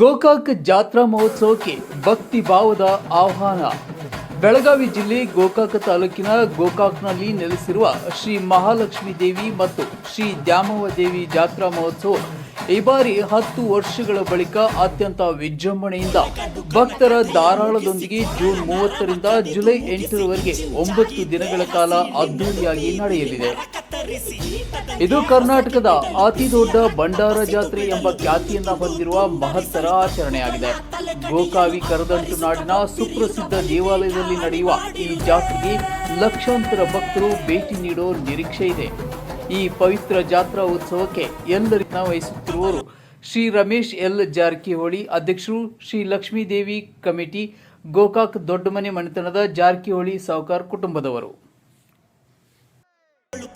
ಗೋಕಾಕ್ ಜಾತ್ರಾ ಮಹೋತ್ಸವಕ್ಕೆ ಭಕ್ತಿ ಭಾವದ ಆಹ್ವಾನ. ಬೆಳಗಾವಿ ಜಿಲ್ಲೆ ಗೋಕಾಕ್ ತಾಲೂಕಿನ ಗೋಕಾಕ್ನಲ್ಲಿ ನೆಲೆಸಿರುವ ಶ್ರೀ ಮಹಾಲಕ್ಷ್ಮಿ ದೇವಿ ಮತ್ತು ಶ್ರೀ ದ್ಯಾಮವ ದೇವಿ ಜಾತ್ರಾ ಮಹೋತ್ಸವ ಈ ಬಾರಿ ಹತ್ತು ವರ್ಷಗಳ ಬಳಿಕ ಅತ್ಯಂತ ವಿಜೃಂಭಣೆಯಿಂದ ಭಕ್ತರ ಧಾರಾಳದೊಂದಿಗೆ ಜೂನ್ ಮೂವತ್ತರಿಂದ ಜುಲೈ ಎಂಟರವರೆಗೆ ಒಂಬತ್ತು ದಿನಗಳ ಕಾಲ ಅದ್ದೂರಿಯಾಗಿ ನಡೆಯಲಿದೆ. ಇದು ಕರ್ನಾಟಕದ ಅತಿ ದೊಡ್ಡ ಭಂಡಾರ ಜಾತ್ರೆ ಎಂಬ ಖ್ಯಾತಿಯಿಂದ ಹೊಂದಿರುವ ಮಹತ್ತರ ಆಚರಣೆಯಾಗಿದೆ. ಗೋಕಾವಿ ಕರದಂಟು ನಾಡಿನ ಸುಪ್ರಸಿದ್ಧ ದೇವಾಲಯದಲ್ಲಿ ನಡೆಯುವ ಈ ಜಾತ್ರೆಗೆ ಲಕ್ಷಾಂತರ ಭಕ್ತರು ಭೇಟಿ ನೀಡೋ ನಿರೀಕ್ಷೆ ಇದೆ. ಈ ಪವಿತ್ರ ಜಾತ್ರಾ ಉತ್ಸವಕ್ಕೆ ಎಲ್ಲರಿಗೂ ವಹಿಸುತ್ತಿರುವವರು ಶ್ರೀ ರಮೇಶ್ ಎಲ್ ಜಾರಕಿಹೊಳಿ ಅಧ್ಯಕ್ಷರು, ಶ್ರೀ ಲಕ್ಷ್ಮೀದೇವಿ ಕಮಿಟಿ, ಗೋಕಾಕ್ ದೊಡ್ಡಮನೆ ಮನೆತನದ ಜಾರಕಿಹೊಳಿ ಸಾವುಕಾರ್ ಕುಟುಂಬದವರು.